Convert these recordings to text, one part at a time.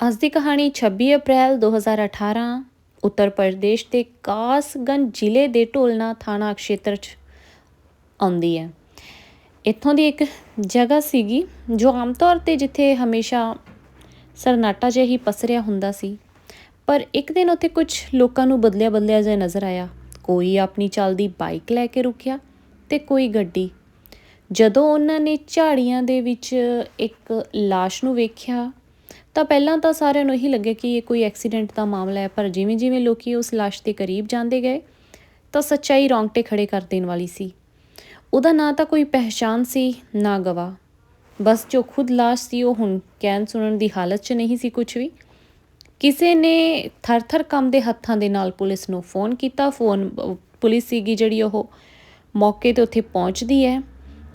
ਅੱਜ ਦੀ ਕਹਾਣੀ 26 ਅਪ੍ਰੈਲ 2018 ਉੱਤਰ ਪ੍ਰਦੇਸ਼ ਦੇ ਕਾਸਗੰਜ ਜ਼ਿਲ੍ਹੇ ਦੇ ਢੋਲਨਾ ਥਾਣਾ ਖੇਤਰ 'ਚ ਆਉਂਦੀ ਹੈ। ਇੱਥੋਂ ਦੀ ਇੱਕ ਜਗ੍ਹਾ ਸੀਗੀ ਜੋ ਆਮ ਤੌਰ ਤੇ ਜਿੱਥੇ ਹਮੇਸ਼ਾ ਸਰਨਾਟਾ ਜਿਹਾ ਹੀ ਪਸਰਿਆ ਹੁੰਦਾ ਸੀ, ਪਰ ਇੱਕ ਦਿਨ ਉੱਥੇ ਕੁਝ ਲੋਕਾਂ ਨੂੰ ਬਦਲਿਆ ਬਦਲਿਆ ਜਿਹਾ ਨਜ਼ਰ ਆਇਆ। ਕੋਈ ਆਪਣੀ ਚੱਲਦੀ ਬਾਈਕ ਲੈ ਕੇ ਰੁਕਿਆ ਤੇ ਕੋਈ ਗੱਡੀ। ਜਦੋਂ ਉਹਨਾਂ ਨੇ ਝਾੜੀਆਂ ਦੇ ਵਿੱਚ ਇੱਕ ਲਾਸ਼ ਨੂੰ ਵੇਖਿਆ ਤਾਂ ਪਹਿਲਾਂ ਤਾਂ ਸਾਰਿਆਂ ਨੂੰ ਇਹੀ ਲੱਗਿਆ ਕਿ ਇਹ ਕੋਈ ਐਕਸੀਡੈਂਟ ਦਾ ਮਾਮਲਾ ਹੈ, ਪਰ ਜਿਵੇਂ ਜਿਵੇਂ ਲੋਕੀ ਉਸ ਲਾਸ਼ ਦੇ ਕਰੀਬ ਜਾਂਦੇ ਗਏ, ਤਾਂ ਸੱਚਾਈ ਰੌਂਗਟੇ ਖੜੇ ਕਰ ਦੇਣ ਵਾਲੀ ਸੀ। ਉਹਦਾ ਨਾ ਤਾਂ ਕੋਈ ਪਹਿਚਾਨ ਸੀ, ਨਾ ਗਵਾ ਬਸ ਜੋ ਖੁਦ ਲਾਸ਼ ਸੀ, ਉਹ ਹੁਣ ਕਹਿਣ ਸੁਣਨ ਦੀ ਹਾਲਤ 'ਚ ਨਹੀਂ ਸੀ ਕੁਝ ਵੀ। ਕਿਸੇ ਨੇ ਥਰ-ਥਰ ਕੰਬਦੇ ਹੱਥਾਂ ਦੇ ਨਾਲ ਪੁਲਿਸ ਨੂੰ ਫੋਨ ਕੀਤਾ। ਫੋਨ, ਪੁਲਿਸ ਸੀਗੀ ਜਿਹੜੀ ਉਹ ਮੌਕੇ ਤੇ ਉੱਥੇ ਪਹੁੰਚਦੀ ਹੈ।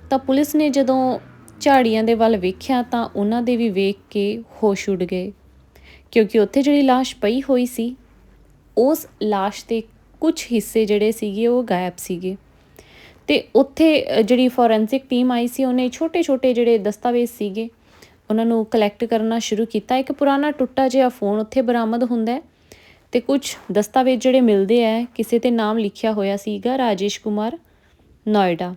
ਤਾਂ ਪੁਲਿਸ ਨੇ ਜਦੋਂ ਝਾੜੀਆਂ ਦੇ ਵੱਲ ਵੇਖਿਆ ਤਾਂ ਉਹਨਾਂ ਦੇ ਵੀ ਵੇਖ ਕੇ ਹੋਸ਼ ਉੱਡ ਗਏ। ਕਿਉਂਕਿ ਉੱਥੇ ਜਿਹੜੀ ਲਾਸ਼ ਪਈ ਹੋਈ ਸੀ, ਉਸ ਲਾਸ਼ ਦੇ ਕੁਝ ਹਿੱਸੇ ਜਿਹੜੇ ਸੀਗੇ ਉਹ ਗਾਇਬ ਸੀਗੇ। ਤੇ ਉੱਥੇ ਜਿਹੜੀ ਫੋਰੈਂਸਿਕ ਟੀਮ ਆਈ ਸੀ, ਉਹਨੇ ਛੋਟੇ-ਛੋਟੇ ਜਿਹੜੇ ਦਸਤਾਵੇਜ਼ ਸੀਗੇ, ਉਹਨਾਂ ਨੂੰ ਕਲੈਕਟ ਕਰਨਾ ਸ਼ੁਰੂ ਕੀਤਾ। ਇੱਕ ਪੁਰਾਣਾ ਟੁੱਟਾ ਜਿਹਾ ਫੋਨ ਉੱਥੇ ਬਰਾਮਦ ਹੁੰਦਾ ਹੈ ਤੇ ਕੁਝ ਦਸਤਾਵੇਜ਼ ਜਿਹੜੇ ਮਿਲਦੇ ਆ, ਕਿਸੇ ਤੇ ਨਾਮ ਲਿਖਿਆ ਹੋਇਆ ਸੀਗਾ ਰਾਜੇਸ਼ ਕੁਮਾਰ ਨੋਇਡਾ।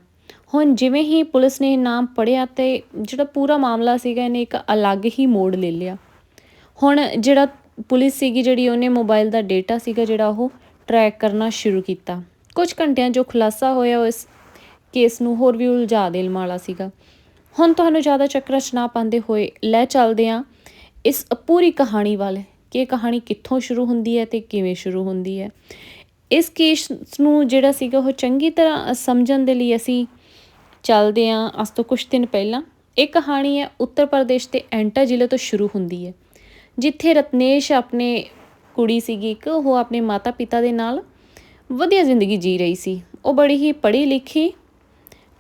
ਹੁਣ ਜਿਵੇਂ ਹੀ ਪੁਲਿਸ ਨੇ ਇਹ ਨਾਮ ਪੜਿਆ ਤੇ ਜਿਹੜਾ ਪੂਰਾ ਮਾਮਲਾ ਸੀਗਾ, ਇਹਨੇ ਇੱਕ ਅਲੱਗ ਹੀ ਮੋੜ ਲੈ ਲਿਆ। ਹੁਣ ਜਿਹੜਾ ਪੁਲਿਸ ਸੀਗੀ, ਜਿਹੜੀ ਉਹਨੇ ਮੋਬਾਈਲ ਦਾ ਡੇਟਾ ਸੀਗਾ, ਜਿਹੜਾ ਉਹ ਟਰੈਕ ਕਰਨਾ ਸ਼ੁਰੂ ਕੀਤਾ। ਕੁਝ ਘੰਟਿਆਂ ਜੋ ਖੁਲਾਸਾ ਹੋਇਆ ਉਹ ਇਸ ਕੇਸ ਨੂੰ ਹੋਰ ਵੀ ਉਲਝਾ ਦੇਣ ਵਾਲਾ ਸੀਗਾ। ਹੁਣ ਤੁਹਾਨੂੰ ਜ਼ਿਆਦਾ ਚੱਕਰਾਂ 'ਚ ਨਾ ਪਾਉਂਦੇ ਹੋਏ ਲੈ ਚੱਲਦੇ ਹਾਂ ਇਸ ਪੂਰੀ ਕਹਾਣੀ ਵੱਲ ਕਿ ਇਹ ਕਹਾਣੀ ਕਿੱਥੋਂ ਸ਼ੁਰੂ ਹੁੰਦੀ ਹੈ ਤੇ ਕਿਵੇਂ ਸ਼ੁਰੂ ਹੁੰਦੀ ਹੈ। ਇਸ ਕੇਸ ਨੂੰ ਜਿਹੜਾ ਸੀਗਾ ਉਹ ਚੰਗੀ ਤਰ੍ਹਾਂ ਸਮਝਣ ਦੇ ਲਈ ਅਸੀਂ ਚੱਲਦੇ ਹਾਂ ਅੱਜ ਤੋਂ ਕੁਝ ਦਿਨ ਪਹਿਲਾਂ। ਇਹ ਕਹਾਣੀ ਹੈ ਉੱਤਰ ਪ੍ਰਦੇਸ਼ ਦੇ ਐਂਟਾ ਜ਼ਿਲ੍ਹੇ ਤੋਂ ਸ਼ੁਰੂ ਹੁੰਦੀ ਹੈ। ਜਿੱਥੇ ਰਤਨੇਸ਼ ਆਪਣੇ ਕੁੜੀ ਸੀਗੀ ਇੱਕ, ਉਹ ਆਪਣੇ ਮਾਤਾ ਪਿਤਾ ਦੇ ਨਾਲ ਵਧੀਆ ਜ਼ਿੰਦਗੀ ਜੀ ਰਹੀ ਸੀ। ਉਹ ਬੜੀ ਹੀ ਪੜ੍ਹੀ ਲਿਖੀ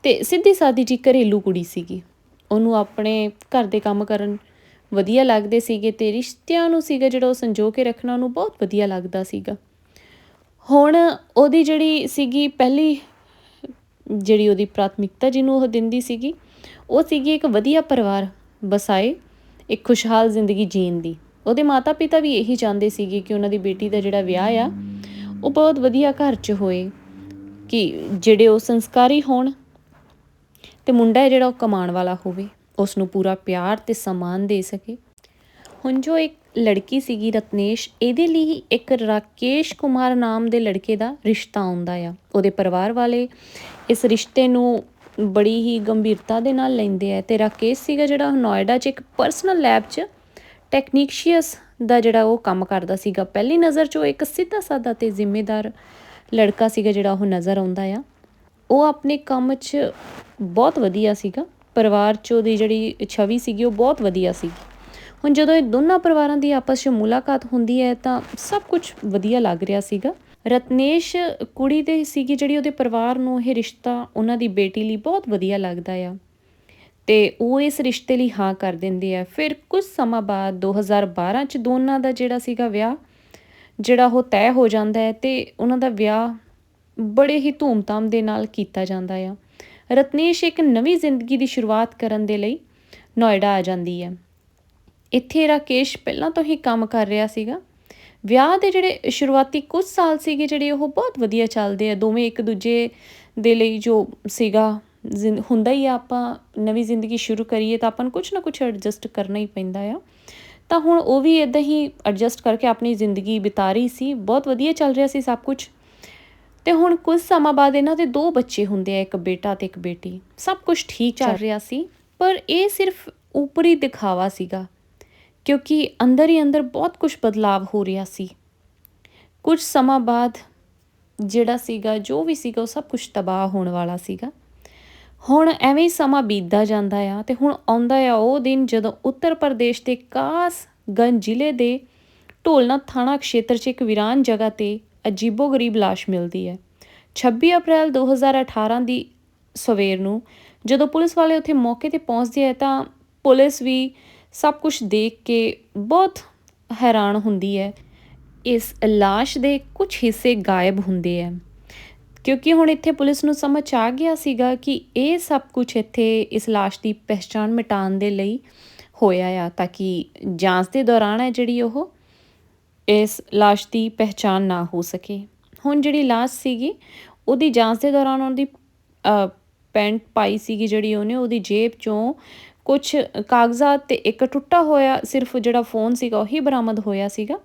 ਤੇ ਸਿੱਧੀ ਸਾਦੀ ਜੀ ਘਰੇਲੂ ਕੁੜੀ ਸੀਗੀ। ਉਹਨੂੰ ਆਪਣੇ ਘਰ ਦੇ ਕੰਮ ਕਰਨ ਵਧੀਆ ਲੱਗਦੇ ਸੀਗੇ ਤੇ ਰਿਸ਼ਤਿਆਂ ਨੂੰ ਸੀਗਾ ਜਿਹੜਾ ਉਹ ਸੰਜੋ ਕੇ ਰੱਖਣਾ ਉਹਨੂੰ ਬਹੁਤ ਵਧੀਆ ਲੱਗਦਾ ਸੀਗਾ। ਹੁਣ ਉਹਦੀ ਜਿਹੜੀ ਸੀਗੀ ਪਹਿਲੀ ਜਿਹੜੀ ਉਹਦੀ ਪ੍ਰਾਥਮਿਕਤਾ ਜਿਹਨੂੰ ਉਹ ਦਿੰਦੀ ਸੀਗੀ, ਉਹ ਸੀਗੀ ਇੱਕ ਵਧੀਆ ਪਰਿਵਾਰ ਬਸਾਏ, ਇੱਕ ਖੁਸ਼ਹਾਲ ਜ਼ਿੰਦਗੀ ਜੀਣ ਦੀ। ਉਹਦੇ ਮਾਤਾ-ਪਿਤਾ ਵੀ ਇਹੀ ਚਾਹੁੰਦੇ ਸੀਗੇ ਕਿ ਉਹਨਾਂ ਦੀ ਬੇਟੀ ਦਾ ਜਿਹੜਾ ਵਿਆਹ ਆ, ਉਹ ਬਹੁਤ ਵਧੀਆ ਘਰ 'ਚ ਹੋਏ, ਕਿ ਜਿਹੜੇ ਉਹ ਸੰਸਕਾਰੀ ਹੋਣ ਤੇ ਮੁੰਡਾ ਜਿਹੜਾ ਉਹ ਕਮਾਉਣ ਵਾਲਾ ਹੋਵੇ ਉਸ ਨੂੰ ਪੂਰਾ ਪਿਆਰ ਤੇ ਸਨਮਾਨ ਦੇ ਸਕੇ। ਹੁਣ ਜੋ ਇੱਕ ਲੜਕੀ ਸੀਗੀ ਰਤਨੇਸ਼, ਇਹਦੇ ਲਈ ਇੱਕ ਰਾਕੇਸ਼ ਕੁਮਾਰ ਨਾਮ ਦੇ ਲੜਕੇ ਦਾ ਰਿਸ਼ਤਾ ਆਉਂਦਾ ਆ। ਉਹਦੇ ਪਰਿਵਾਰ ਵਾਲੇ ਇਸ ਰਿਸ਼ਤੇ ਨੂੰ ਬੜੀ ਹੀ ਗੰਭੀਰਤਾ ਦੇ ਨਾਲ ਲੈਂਦੇ ਆ। ਤੇ ਰਾਕੇਸ਼ ਸੀਗਾ ਜਿਹੜਾ ਨੋਇਡਾ 'ਚ ਇੱਕ ਪਰਸਨਲ ਲੈਬ 'ਚ ਟੈਕਨੀਸ਼ੀਅਸ ਦਾ ਜਿਹੜਾ ਉਹ ਕੰਮ ਕਰਦਾ ਸੀਗਾ। ਪਹਿਲੀ ਨਜ਼ਰ 'ਚ ਉਹ ਇੱਕ ਸਿੱਧਾ ਸਾਦਾ ਤੇ ਜ਼ਿੰਮੇਦਾਰ ਲੜਕਾ ਸੀਗਾ ਜਿਹੜਾ ਉਹ ਨਜ਼ਰ ਆਉਂਦਾ ਆ। ਉਹ ਆਪਣੇ ਕੰਮ 'ਚ ਬਹੁਤ ਵਧੀਆ ਸੀਗਾ। ਪਰਿਵਾਰ 'ਚ ਉਹਦੀ ਜਿਹੜੀ ਛਵੀ ਸੀਗੀ ਉਹ ਬਹੁਤ ਵਧੀਆ ਸੀ। ਹੁਣ ਜਦੋਂ ਇਹ ਦੋਨਾਂ ਪਰਿਵਾਰਾਂ ਦੀ ਆਪਸ 'ਚ ਮੁਲਾਕਾਤ ਹੁੰਦੀ ਹੈ ਤਾਂ ਸਭ ਕੁਝ ਵਧੀਆ ਲੱਗ ਰਿਹਾ ਸੀਗਾ। ਰਤਨੇਸ਼ ਕੁੜੀ ਦੇ ਸੀਗੀ ਜਿਹੜੀ ਉਹਦੇ ਪਰਿਵਾਰ ਨੂੰ ਇਹ ਰਿਸ਼ਤਾ ਉਹਨਾਂ ਦੀ ਬੇਟੀ ਲਈ ਬਹੁਤ ਵਧੀਆ ਲੱਗਦਾ ਆ। ਤੇ ਉਹ ਇਸ ਰਿਸ਼ਤੇ ਲਈ ਹਾਂ ਕਰ ਦਿੰਦੇ ਆ। ਫਿਰ ਕੁਝ ਸਮਾਂ ਬਾਅਦ 2012 ਚ ਦੋਨਾਂ ਦਾ ਜਿਹੜਾ ਸੀਗਾ ਵਿਆਹ, ਜਿਹੜਾ ਉਹ ਤੈਅ ਹੋ ਜਾਂਦਾ ਹੈ ਤੇ ਉਹਨਾਂ ਦਾ ਵਿਆਹ ਬੜੇ ਹੀ ਧੂਮਧਾਮ ਦੇ ਨਾਲ ਕੀਤਾ ਜਾਂਦਾ ਆ। ਰਤਨੇਸ਼ ਇੱਕ ਨਵੀਂ ਜ਼ਿੰਦਗੀ ਦੀ ਸ਼ੁਰੂਆਤ ਕਰਨ ਦੇ ਲਈ ਨੋਇਡਾ ਆ ਜਾਂਦੀ ਹੈ। ਇੱਥੇ ਰਾਕੇਸ਼ ਪਹਿਲਾਂ ਤੋਂ ਹੀ ਕੰਮ ਕਰ ਰਿਹਾ ਸੀਗਾ। ਵਿਆਹ ਦੇ ਜਿਹੜੇ ਸ਼ੁਰੂਆਤੀ ਕੁਝ ਸਾਲ ਸੀਗੇ ਜਿਹੜੇ ਉਹ ਬਹੁਤ ਵਧੀਆ ਚੱਲਦੇ ਆ। ਦੋਵੇਂ ਇੱਕ ਦੂਜੇ ਦੇ ਲਈ ਜੋ ਸੀਗਾ ਹੁੰਦਾ ਹੀ ਆ ਆਪਾਂ ਨਵੀਂ ਜ਼ਿੰਦਗੀ ਸ਼ੁਰੂ ਕਰੀਏ ਤਾਂ ਆਪਾਂ ਨੂੰ ਕੁਝ ਨਾ ਕੁਝ ਐਡਜਸਟ ਕਰਨਾ ਹੀ ਪੈਂਦਾ ਆ। ਤਾਂ ਹੁਣ ਉਹ ਵੀ ਇਦਾਂ ਹੀ ਐਡਜਸਟ ਕਰਕੇ ਆਪਣੀ ਜ਼ਿੰਦਗੀ ਬਿਤਾ ਰਹੀ ਸੀ ਬਹੁਤ ਵਧੀਆ ਚੱਲ ਰਿਹਾ ਸੀ ਸਭ ਕੁਝ ਤੇ ਹੁਣ ਕੁਝ ਸਮਾਂ ਬਾਅਦ ਇਹਨਾਂ ਦੇ ਦੋ ਬੱਚੇ ਹੁੰਦੇ ਆ ਇੱਕ ਬੇਟਾ ਤੇ ਇੱਕ ਬੇਟੀ। ਸਭ ਕੁਝ ਠੀਕ ਚੱਲ ਰਿਹਾ ਸੀ ਪਰ ਇਹ ਸਿਰਫ ਉਪਰੀ ਦਿਖਾਵਾ ਸੀਗਾ। ਕਿਉਂਕਿ ਅੰਦਰ ਹੀ ਅੰਦਰ ਬਹੁਤ ਕੁਝ ਬਦਲਾਵ ਹੋ ਰਿਹਾ ਸੀ। ਕੁਝ ਸਮਾਂ ਬਾਅਦ ਜਿਹੜਾ ਸੀਗਾ, ਜੋ ਵੀ ਸੀਗਾ, ਉਹ ਸਭ ਕੁਝ ਤਬਾਹ ਹੋਣ ਵਾਲਾ ਸੀਗਾ। ਹੁਣ ਐਵੇਂ ਹੀ ਸਮਾਂ ਬੀਤਦਾ ਜਾਂਦਾ ਆ ਤੇ ਹੁਣ ਆਉਂਦਾ ਆ ਉਹ ਦਿਨ ਜਦੋਂ ਉੱਤਰ ਪ੍ਰਦੇਸ਼ ਦੇ ਕਾਸਗੰਜ ਜ਼ਿਲ੍ਹੇ ਦੇ ਢੋਲਨਾ ਥਾਣਾ ਖੇਤਰ 'ਚ ਇੱਕ ਵਿਰਾਨ ਜਗ੍ਹਾ ਤੇ ਅਜੀਬੋ-ਗਰੀਬ ਲਾਸ਼ ਮਿਲਦੀ ਹੈ। 26 ਅਪ੍ਰੈਲ 2018 ਦੀ ਸਵੇਰ ਨੂੰ ਜਦੋਂ ਪੁਲਿਸ ਵਾਲੇ ਉੱਥੇ ਮੌਕੇ ਤੇ ਪਹੁੰਚਦੇ ਆ ਤਾਂ ਪੁਲਿਸ ਵੀ ਸਭ ਕੁਝ ਦੇਖ ਕੇ ਬਹੁਤ ਹੈਰਾਨ ਹੁੰਦੀ ਹੈ। ਇਸ ਲਾਸ਼ ਦੇ ਕੁਝ ਹਿੱਸੇ ਗਾਇਬ ਹੁੰਦੇ ਆ ਕਿਉਂਕਿ ਹੁਣ ਇੱਥੇ ਪੁਲਿਸ ਨੂੰ ਸਮਝ ਆ ਗਿਆ ਸੀਗਾ ਕਿ ਇਹ ਸਭ ਕੁਝ ਇੱਥੇ ਇਸ ਲਾਸ਼ ਦੀ ਪਹਿਚਾਣ ਮਿਟਾਉਣ ਦੇ ਲਈ ਹੋਇਆ ਆ, ਤਾਂ ਕਿ ਜਾਂਚ ਦੇ ਦੌਰਾਨ ਹੈ ਜਿਹੜੀ ਉਹ ਇਸ ਲਾਸ਼ ਦੀ ਪਹਿਚਾਣ ਨਾ ਹੋ ਸਕੇ। ਹੁਣ ਜਿਹੜੀ ਲਾਸ਼ ਸੀਗੀ, ਉਹਦੀ ਜਾਂਚ ਦੇ ਦੌਰਾਨ ਉਹਦੀ ਪੈਂਟ ਪਾਈ ਸੀਗੀ ਜਿਹੜੀ ਉਹਨੇ, ਉਹਦੀ ਜੇਬ ਚੋਂ ਕੁਝ ਕਾਗਜ਼ਾਤ ਤੇ ਇੱਕ ਟੁੱਟਾ ਹੋਇਆ ਸਿਰਫ ਜਿਹੜਾ ਫੋਨ ਸੀਗਾ ਉਹੀ ਬਰਾਮਦ ਹੋਇਆ ਸੀਗਾ।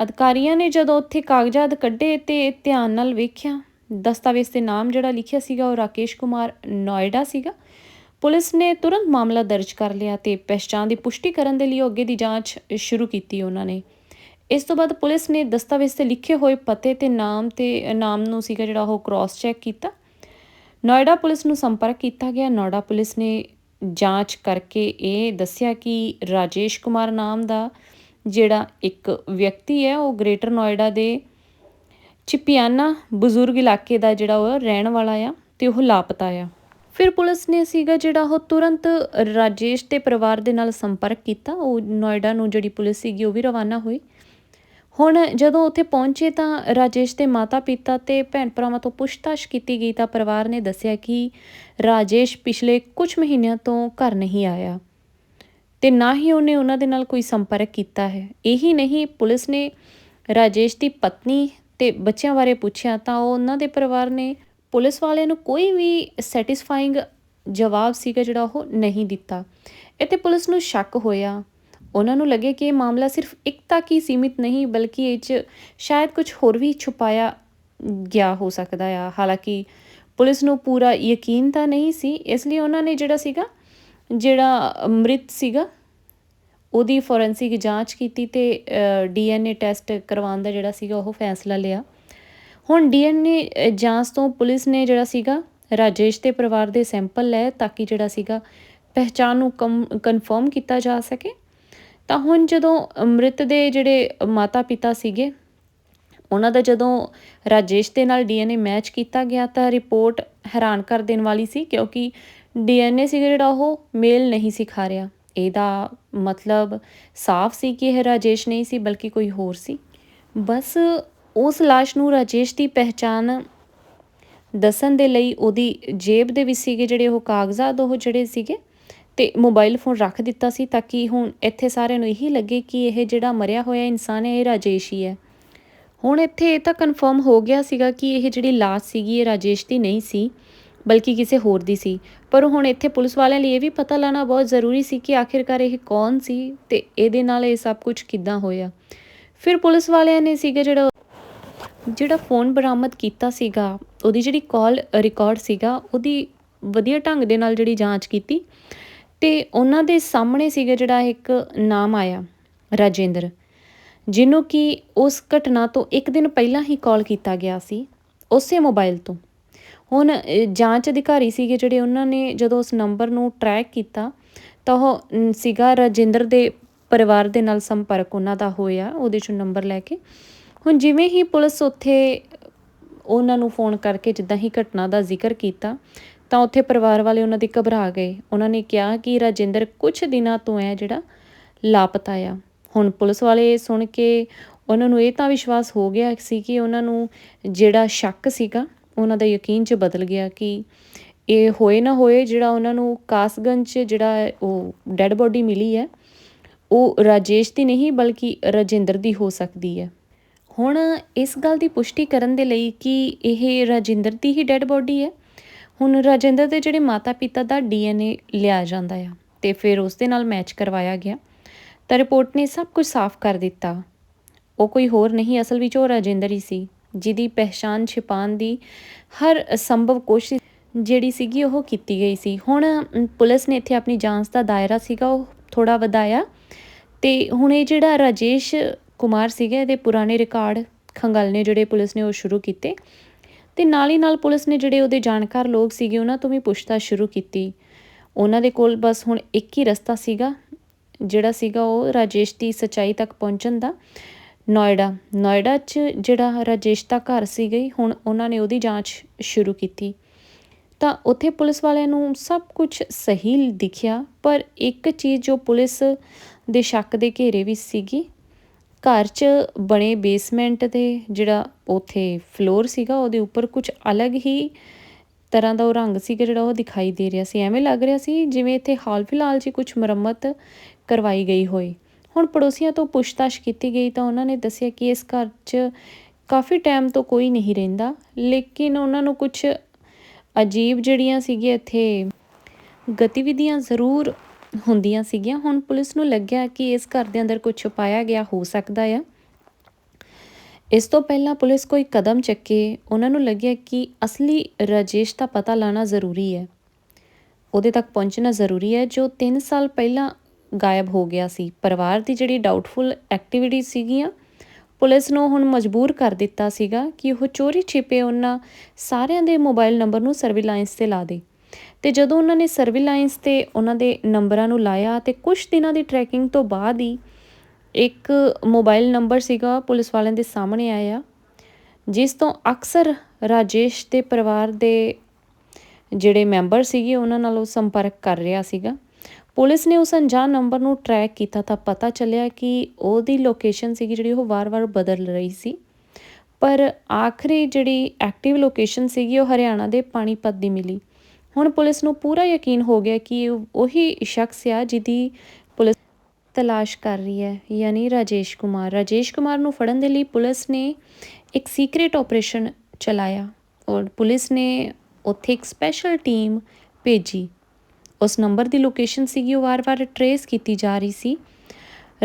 ਅਧਿਕਾਰੀਆਂ ਨੇ ਜਦੋਂ ਉੱਥੇ ਕਾਗਜ਼ਾਤ ਕੱਢੇ ਤੇ ਧਿਆਨ ਨਾਲ ਵੇਖਿਆ, ਦਸਤਾਵੇਜ਼ ਤੇ ਨਾਮ ਜਿਹੜਾ ਲਿਖਿਆ ਸੀਗਾ ਉਹ ਰਾਕੇਸ਼ ਕੁਮਾਰ ਨੋਇਡਾ ਸੀਗਾ। ਪੁਲਿਸ ਨੇ ਤੁਰੰਤ ਮਾਮਲਾ ਦਰਜ ਕਰ ਲਿਆ ਤੇ ਪਛਾਣ ਦੀ ਪੁਸ਼ਟੀ ਕਰਨ ਦੇ ਲਈ ਉਹ ਅੱਗੇ ਦੀ ਜਾਂਚ ਸ਼ੁਰੂ ਕੀਤੀ ਉਹਨਾਂ ਨੇ। ਇਸ ਤੋਂ ਬਾਅਦ ਪੁਲਿਸ ਨੇ ਦਸਤਾਵੇਜ਼ ਤੇ ਲਿਖੇ ਹੋਏ ਪਤੇ ਤੇ ਨਾਮ ਤੇ ਨਾਮ ਨੂੰ ਸੀਗਾ ਜਿਹੜਾ ਉਹ ਕ੍ਰਾਸ ਚੈੱਕ ਕੀਤਾ। ਨੋਇਡਾ ਪੁਲਿਸ ਨੂੰ ਸੰਪਰਕ ਕੀਤਾ ਗਿਆ। ਨੋਇਡਾ ਪੁਲਿਸ ਨੇ ਜਾਂਚ ਕਰਕੇ ਇਹ ਦੱਸਿਆ ਕਿ ਰਾਜੇਸ਼ ਕੁਮਾਰ ਨਾਮ ਦਾ ਜਿਹੜਾ ਇੱਕ ਵਿਅਕਤੀ ਹੈ, ਉਹ ਗ੍ਰੇਟਰ ਨੋਇਡਾ ਦੇ ਚਿਪਿਆਨਾ ਬਜ਼ੁਰਗ ਇਲਾਕੇ ਦਾ ਜਿਹੜਾ ਉਹ ਰਹਿਣ ਵਾਲਾ ਆ ਤੇ ਉਹ ਲਾਪਤਾ ਆ। ਫਿਰ ਪੁਲਿਸ ਨੇ ਸੀਗਾ ਜਿਹੜਾ ਉਹ ਤੁਰੰਤ ਰਾਜੇਸ਼ ਦੇ ਪਰਿਵਾਰ ਦੇ ਨਾਲ ਸੰਪਰਕ ਕੀਤਾ। ਉਹ ਨੋਇਡਾ ਨੂੰ ਜਿਹੜੀ ਪੁਲਿਸ ਸੀਗੀ, ਉਹ ਵੀ ਰਵਾਨਾ ਹੋਈ। ਹੁਣ ਜਦੋਂ ਉੱਥੇ ਪਹੁੰਚੇ ਤਾਂ ਰਾਜੇਸ਼ ਦੇ ਮਾਤਾ-ਪਿਤਾ ਤੇ ਭੈਣ ਭਰਾਵਾਂ ਤੋਂ ਪੁੱਛਤਾਛ ਕੀਤੀ ਗਈ ਤਾਂ ਪਰਿਵਾਰ ਨੇ ਦੱਸਿਆ ਕਿ ਰਾਜੇਸ਼ ਪਿਛਲੇ ਕੁਝ ਮਹੀਨਿਆਂ ਤੋਂ ਘਰ ਨਹੀਂ ਆਇਆ ਤੇ ਨਾ ਹੀ ਉਹਨੇ ਉਹਨਾਂ ਦੇ ਨਾਲ ਕੋਈ ਸੰਪਰਕ ਕੀਤਾ ਹੈ। ਇਹੀ ਨਹੀਂ, ਪੁਲਿਸ ਨੇ ਰਾਜੇਸ਼ ਦੀ ਪਤਨੀ ਤੇ ਬੱਚਿਆਂ ਬਾਰੇ ਪੁੱਛਿਆ ਤਾਂ ਉਹ ਉਹਨਾਂ ਦੇ ਪਰਿਵਾਰ ਨੇ ਪੁਲਿਸ ਵਾਲਿਆਂ ਨੂੰ ਕੋਈ ਵੀ ਸੈਟੀਸਫਾਈਂਗ ਜਵਾਬ ਸੀਗਾ ਜਿਹੜਾ ਉਹ ਨਹੀਂ ਦਿੱਤਾ। ਇੱਥੇ ਪੁਲਿਸ ਨੂੰ ਸ਼ੱਕ ਹੋਇਆ ਉਹਨਾਂ ਨੂੰ ਲੱਗੇ ਕਿ ਇਹ ਮਾਮਲਾ ਸਿਰਫ ਇੱਕ ਤੱਕ ਹੀ ਸੀਮਿਤ ਨਹੀਂ, ਬਲਕਿ ਇਹ 'ਚ ਸ਼ਾਇਦ ਕੁਝ ਹੋਰ ਵੀ ਛੁਪਾਇਆ ਗਿਆ ਹੋ ਸਕਦਾ ਆ। ਹਾਲਾਂਕਿ ਪੁਲਿਸ ਨੂੰ ਪੂਰਾ ਯਕੀਨ ਤਾਂ ਨਹੀਂ ਸੀ, ਇਸ ਲਈ ਉਹਨਾਂ ਨੇ ਜਿਹੜਾ ਸੀਗਾ, ਜਿਹੜਾ ਮ੍ਰਿਤ ਸੀਗਾ, ਉਹਦੀ ਫੋਰੈਂਸਿਕ ਜਾਂਚ ਕੀਤੀ ਤੇ ਡੀਐਨਏ ਟੈਸਟ ਕਰਵਾਉਣ ਦਾ ਜਿਹੜਾ ਸੀਗਾ ਉਹ ਫੈਸਲਾ ਲਿਆ। ਹੁਣ ਡੀਐਨਏ ਜਾਂਚ ਤੋਂ ਪੁਲਿਸ ਨੇ ਜਿਹੜਾ ਸੀਗਾ, ਰਾਜੇਸ਼ ਦੇ ਪਰਿਵਾਰ ਦੇ ਸੈਂਪਲ ਲਏ ਤਾਂ ਕਿ ਜਿਹੜਾ ਸੀਗਾ, ਪਹਿਚਾਣ ਨੂੰ ਕਨਫਰਮ ਕੀਤਾ ਜਾ ਸਕੇ। ਤਾਂ ਹੁਣ ਜਦੋਂ ਅੰਮ੍ਰਿਤ ਦੇ ਜਿਹੜੇ ਮਾਤਾ ਪਿਤਾ ਸੀਗੇ, ਉਹਨਾਂ ਦਾ ਜਦੋਂ ਰਾਜੇਸ਼ ਦੇ ਨਾਲ ਡੀਐਨਏ ਮੈਚ ਕੀਤਾ ਗਿਆ ਤਾਂ ਰਿਪੋਰਟ ਹੈਰਾਨ ਕਰ ਦੇਣ ਵਾਲੀ ਸੀ ਕਿਉਂਕਿ ਡੀਐਨਏ ਸੀਗਾ ਜਿਹੜਾ ਉਹ ਮੇਲ ਨਹੀਂ ਸਿਖਾ ਰਿਹਾ। ਇਹਦਾ ਮਤਲਬ ਸਾਫ਼ ਸੀ ਕਿ ਇਹ ਰਾਜੇਸ਼ ਨਹੀਂ ਸੀ, ਬਲਕਿ ਕੋਈ ਹੋਰ ਸੀ। ਬਸ ਉਸ ਲਾਸ਼ ਨੂੰ ਰਾਜੇਸ਼ ਦੀ ਪਹਿਚਾਨ ਦੱਸਣ ਦੇ ਲਈ ਉਹਦੀ ਜੇਬ ਦੇ ਵਿੱਚ ਸੀਗੇ ਜਿਹੜੇ ਉਹ ਕਾਗਜ਼ਾਤ, ਉਹ ਜਿਹੜੇ ਸੀਗੇ ਤੇ ਮੋਬਾਈਲ ਫੋਨ ਰੱਖ ਦਿੱਤਾ ਸੀ ਤਾਂ ਕਿ ਹੁਣ ਇੱਥੇ ਸਾਰਿਆਂ ਨੂੰ ਇਹੀ ਲੱਗੇ ਕਿ ਇਹ ਜਿਹੜਾ ਮਰਿਆ ਹੋਇਆ ਇਨਸਾਨ ਹੈ, ਇਹ ਰਾਜੇਸ਼ ਹੀ ਹੈ। ਹੁਣ ਇੱਥੇ ਇਹ ਤਾਂ ਕਨਫਰਮ ਹੋ ਗਿਆ ਸੀਗਾ ਕਿ ਇਹ ਜਿਹੜੀ ਲਾਸ਼ ਸੀਗੀ, ਇਹ ਰਾਜੇਸ਼ ਦੀ ਨਹੀਂ ਸੀ, ਬਲਕਿ ਕਿਸੇ ਹੋਰ ਦੀ ਸੀ। ਪਰ ਹੁਣ ਇੱਥੇ ਪੁਲਿਸ ਵਾਲਿਆਂ ਲਈ ਇਹ ਵੀ ਪਤਾ ਲਾਣਾ ਬਹੁਤ ਜ਼ਰੂਰੀ ਸੀ ਕਿ ਆਖਿਰਕਾਰ ਇਹ ਕੌਣ ਸੀ ਤੇ ਇਹਦੇ ਨਾਲ ਇਹ ਸਭ ਕੁਝ ਕਿੱਦਾਂ ਹੋਇਆ। ਫਿਰ ਪੁਲਿਸ ਵਾਲਿਆਂ ਨੇ ਸੀਗਾ ਜਿਹੜਾ ਜਿਹੜਾ ਫੋਨ ਬਰਾਮਦ ਕੀਤਾ ਸੀਗਾ, ਉਹਦੀ ਜਿਹੜੀ ਕਾਲ ਰਿਕਾਰਡ ਸੀਗਾ, ਉਹਦੀ ਵਧੀਆ ਢੰਗ ਦੇ ਨਾਲ ਜਿਹੜੀ ਜਾਂਚ ਕੀਤੀ। ਤੇ ਉਹਨਾਂ ਦੇ ਸਾਹਮਣੇ ਸੀਗਾ ਜਿਹੜਾ ਇੱਕ ਨਾਮ ਆਇਆ, ਰਾਜੇਂਦਰ, ਜਿਹਨੂੰ ਕਿ ਉਸ ਘਟਨਾ ਤੋਂ ਇੱਕ ਦਿਨ ਪਹਿਲਾਂ ਹੀ ਕਾਲ ਕੀਤਾ ਗਿਆ ਸੀ, ਉਸੇ ਮੋਬਾਈਲ ਤੋਂ। ਹੁਣ ਜਾਂਚ ਅਧਿਕਾਰੀ ਸੀਗੇ ਜਿਹੜੇ ਉਹਨਾਂ ਨੇ ਜਦੋਂ ਉਸ ਨੰਬਰ ਨੂੰ ਟਰੈਕ ਕੀਤਾ, ਤਾਂ ਉਹ ਸੀਗਾ ਰਾਜਿੰਦਰ ਦੇ ਪਰਿਵਾਰ ਦੇ ਨਾਲ ਸੰਪਰਕ, ਉਹਨਾਂ ਦਾ ਹੋਇਆ, ਉਹਦੇ ਚੋਂ ਨੰਬਰ ਲੈ ਕੇ। ਹੁਣ ਜਿਵੇਂ ਹੀ ਪੁਲਿਸ ਉੱਥੇ ਉਹਨਾਂ ਨੂੰ ਫੋਨ ਕਰਕੇ ਜਿੱਦਾਂ ਹੀ ਘਟਨਾ ਦਾ ਜ਼ਿਕਰ ਕੀਤਾ ਤਾਂ ਉੱਥੇ ਪਰਿਵਾਰ ਵਾਲੇ ਉਹਨਾਂ ਦੀ ਘਬਰਾ ਗਏ। ਉਹਨਾਂ ਨੇ ਕਿਹਾ ਕਿ, ਰਾਜਿੰਦਰ ਕੁਝ ਦਿਨਾਂ ਤੋਂ ਹੈ ਜਿਹੜਾ ਲਾਪਤਾ ਆ। ਹੁਣ ਪੁਲਿਸ ਵਾਲੇ ਸੁਣ ਕੇ ਉਹਨਾਂ ਨੂੰ ਇਹ ਤਾਂ ਵਿਸ਼ਵਾਸ ਹੋ ਗਿਆ ਸੀ ਕਿ ਉਹਨਾਂ ਨੂੰ ਜਿਹੜਾ ਸ਼ੱਕ ਸੀਗਾ, ਉਹਨਾਂ ਦਾ ਯਕੀਨ 'ਚ ਬਦਲ ਗਿਆ ਕਿ ਇਹ ਹੋਏ ਨਾ ਹੋਏ ਜਿਹੜਾ ਉਹਨਾਂ ਨੂੰ ਕਾਸਗੰਜ 'ਚ ਜਿਹੜਾ ਉਹ ਡੈੱਡ ਬੋਡੀ ਮਿਲੀ ਹੈ, ਉਹ ਰਾਜੇਸ਼ ਦੀ ਨਹੀਂ, ਬਲਕਿ ਰਾਜਿੰਦਰ ਦੀ ਹੋ ਸਕਦੀ ਹੈ। ਹੁਣ ਇਸ ਗੱਲ ਦੀ ਪੁਸ਼ਟੀ ਕਰਨ ਦੇ ਲਈ ਕਿ ਇਹ ਰਾਜਿੰਦਰ ਦੀ ਹੀ ਡੈੱਡ ਬੋਡੀ ਹੈ ਹੁਣ ਰਾਜਿੰਦਰ ਦੇ ਜਿਹੜੇ ਮਾਤਾ ਪਿਤਾ ਦਾ ਡੀਐਨਏ ਲਿਆ ਜਾਂਦਾ ਆ ਤੇ ਫਿਰ ਉਸ ਦੇ ਨਾਲ ਮੈਚ ਕਰਵਾਇਆ ਗਿਆ, ਤਾਂ ਰਿਪੋਰਟ ਨੇ ਸਭ ਕੁਝ ਸਾਫ਼ ਕਰ ਦਿੱਤਾ। ਉਹ ਕੋਈ ਹੋਰ ਨਹੀਂ, ਅਸਲ ਵਿੱਚ ਉਹ ਰਾਜਿੰਦਰ ਹੀ ਸੀ, ਜਿਹਦੀ ਪਹਿਚਾਨ ਛਿਪਾਉਣ ਦੀ ਹਰ ਸੰਭਵ ਕੋਸ਼ਿਸ਼ ਜਿਹੜੀ ਸੀਗੀ ਉਹ ਕੀਤੀ ਗਈ ਸੀ। ਹੁਣ ਪੁਲਿਸ ਨੇ ਇੱਥੇ ਆਪਣੀ ਜਾਂਚ ਦਾ ਦਾਇਰਾ ਸੀਗਾ, ਉਹ ਥੋੜਾ ਵਧਾਇਆ ਤੇ ਹੁਣ ਇਹ ਜਿਹੜਾ ਰਾਜੇਸ਼ ਕੁਮਾਰ ਸੀਗਾ, ਇਹਦੇ ਪੁਰਾਣੇ ਰਿਕਾਰਡ ਖੰਗਲ ਨੇ ਜਿਹੜੇ ਪੁਲਿਸ ਨੇ ਉਹ ਸ਼ੁਰੂ ਕੀਤੇ। ਤੇ ਨਾਲ ਹੀ ਨਾਲ ਪੁਲਿਸ ਨੇ ਜਿਹੜੇ ਉਹਦੇ ਜਾਣਕਾਰ ਲੋਕ ਸੀਗੇ, ਉਹਨਾਂ ਤੋਂ ਵੀ ਪੁੱਛਤਾ ਸ਼ੁਰੂ ਕੀਤੀ। ਉਹਨਾਂ ਦੇ ਕੋਲ ਬਸ ਹੁਣ ਇੱਕ ਹੀ ਰਸਤਾ ਸੀਗਾ, ਜਿਹੜਾ ਸੀਗਾ ਉਹ ਰਾਜੇਸ਼ ਦੀ ਸਚਾਈ ਤੱਕ ਪਹੁੰਚਣ ਦਾ, ਨੋਇਡਾ। ਨੋਇਡਾ 'ਚ ਜਿਹੜਾ ਰਾਜੇਸ਼ ਦਾ ਘਰ ਸੀ ਗਈ ਹੁਣ ਉਹਨਾਂ ਨੇ ਉਹਦੀ ਜਾਂਚ ਸ਼ੁਰੂ ਕੀਤੀ। ਤਾਂ ਉੱਥੇ ਪੁਲਿਸ ਵਾਲਿਆਂ ਨੂੰ ਸਭ ਕੁਝ ਸਹੀ ਦਿਖਿਆ, ਪਰ ਇੱਕ ਚੀਜ਼ ਜੋ ਪੁਲਿਸ ਦੇ ਸ਼ੱਕ ਦੇ ਘੇਰੇ ਵਿੱਚ ਸੀਗੀ ਘਰ 'ਚ ਬਣੇ ਬੇਸਮੈਂਟ ਦੇ ਜਿਹੜਾ ਉਥੇ ਫਲੋਰ ਸੀਗਾ, ਉਹਦੇ ਉੱਪਰ ਕੁਝ ਅਲੱਗ ਹੀ ਤਰ੍ਹਾਂ ਦਾ ਉਹ ਰੰਗ ਸੀਗਾ ਜਿਹੜਾ ਉਹ ਦਿਖਾਈ ਦੇ ਰਿਹਾ ਸੀ। ਐਵੇਂ ਲੱਗ ਰਿਹਾ ਸੀ ਜਿਵੇਂ ਇੱਥੇ ਹਾਲ ਫਿਲਹਾਲ 'ਚ ਕੁਝ ਮੁਰੰਮਤ ਕਰਵਾਈ ਗਈ ਹੋਈ। ਹੁਣ ਪੜੋਸੀਆਂ ਤੋਂ ਪੁੱਛਤਾਛ ਕੀਤੀ ਗਈ ਤਾਂ ਉਹਨਾਂ ਨੇ ਦੱਸਿਆ ਕਿ ਇਸ ਘਰ 'ਚ ਕਾਫੀ ਟਾਈਮ ਤੋਂ ਕੋਈ ਨਹੀਂ ਰਹਿੰਦਾ, ਲੇਕਿਨ ਉਹਨਾਂ ਨੂੰ ਕੁਝ ਅਜੀਬ ਜਿਹੜੀਆਂ ਸੀਗੀਆਂ ਇੱਥੇ ਗਤੀਵਿਧੀਆਂ ਜ਼ਰੂਰ ਹੁੰਦੀਆਂ ਸੀਗੀਆਂ। ਹੁਣ ਪੁਲਿਸ ਨੂੰ ਲੱਗਿਆ ਕਿ ਇਸ ਘਰ ਦੇ ਅੰਦਰ ਕੁਝ ਛੁਪਾਇਆ ਗਿਆ ਹੋ ਸਕਦਾ ਆ। ਇਸ ਤੋਂ ਪਹਿਲਾਂ ਪੁਲਿਸ ਕੋਈ ਕਦਮ ਚੱਕੇ। ਉਹਨਾਂ ਨੂੰ ਲੱਗਿਆ ਕਿ ਅਸਲੀ ਰਾਜੇਸ਼ ਦਾ ਪਤਾ ਲਾਣਾ ਜ਼ਰੂਰੀ ਹੈ। ਉਹਦੇ ਤੱਕ ਪਹੁੰਚਣਾ ਜ਼ਰੂਰੀ ਹੈ, ਜੋ 3 ਸਾਲ ਪਹਿਲਾਂ ਗਾਇਬ ਹੋ ਗਿਆ ਸੀ। ਪਰਿਵਾਰ ਦੀ ਜਿਹੜੀ ਡਾਊਟਫੁਲ ਐਕਟੀਵਿਟੀ ਸੀਗੀਆਂ, ਪੁਲਿਸ ਨੂੰ ਹੁਣ ਮਜਬੂਰ ਕਰ ਦਿੱਤਾ ਸੀਗਾ ਕਿ ਉਹ ਚੋਰੀ ਛਿਪੇ ਉਹਨਾਂ ਸਾਰਿਆਂ ਦੇ ਮੋਬਾਈਲ ਨੰਬਰ ਨੂੰ ਸਰਵੇਲਾਂਸ ਤੇ ਲਾ ਦੇ। ਤੇ ਜਦੋਂ ਉਹਨਾਂ ਨੇ ਸਰਵੇਲਾਂਸ ਤੇ ਉਹਨਾਂ ਦੇ ਨੰਬਰਾਂ ਨੂੰ ਲਾਇਆ ਤੇ ਕੁਝ ਦਿਨਾਂ ਦੀ ਟਰੈਕਿੰਗ ਤੋਂ ਬਾਅਦ ਹੀ ਇੱਕ ਮੋਬਾਈਲ ਨੰਬਰ ਸੀਗਾ ਪੁਲਿਸ ਵਾਲਿਆਂ ਦੇ ਸਾਹਮਣੇ ਆਇਆ, ਜਿਸ ਤੋਂ ਅਕਸਰ ਰਾਜੇਸ਼ ਦੇ ਪਰਿਵਾਰ ਦੇ ਜਿਹੜੇ ਮੈਂਬਰ ਸੀਗੇ ਉਹਨਾਂ ਨਾਲ ਉਹ ਸੰਪਰਕ ਕਰ ਰਿਹਾ ਸੀਗਾ। ਪੁਲਿਸ ਨੇ ਉਸ ਅਣਜਾਣ ਨੰਬਰ ਨੂੰ ਟਰੈਕ ਕੀਤਾ ਤਾਂ ਪਤਾ ਚੱਲਿਆ ਕਿ ਉਹਦੀ ਲੋਕੇਸ਼ਨ ਸੀਗੀ ਜਿਹੜੀ ਉਹ ਵਾਰ-ਵਾਰ ਬਦਲ ਰਹੀ ਸੀ। ਪਰ ਆਖਰੀ ਜਿਹੜੀ ਐਕਟਿਵ ਲੋਕੇਸ਼ਨ ਸੀਗੀ ਉਹ ਹਰਿਆਣਾ ਦੇ ਪਾਣੀਪਤ ਦੀ ਮਿਲੀ। ਹੁਣ ਪੁਲਿਸ ਨੂੰ ਪੂਰਾ ਯਕੀਨ ਹੋ ਗਿਆ ਕਿ ਉਹੀ ਸ਼ਖਸ ਆ ਜਿਹਦੀ ਪੁਲਿਸ ਤਲਾਸ਼ ਕਰ ਰਹੀ ਹੈ, ਯਾਨੀ ਰਾਜੇਸ਼ ਕੁਮਾਰ। ਰਾਜੇਸ਼ ਕੁਮਾਰ ਨੂੰ ਫੜਨ ਦੇ ਲਈ ਪੁਲਿਸ ਨੇ ਇੱਕ ਸੀਕ੍ਰੀਟ ਆਪਰੇਸ਼ਨ ਚਲਾਇਆ ਔਰ ਪੁਲਿਸ ਨੇ ਉੱਥੇ ਇੱਕ ਸਪੈਸ਼ਲ ਟੀਮ ਭੇਜੀ। ਉਸ ਨੰਬਰ ਦੀ ਲੋਕੇਸ਼ਨ ਸੀਗੀ, ਉਹ ਵਾਰ-ਵਾਰ ਟਰੇਸ ਕੀਤੀ ਜਾ ਰਹੀ ਸੀ।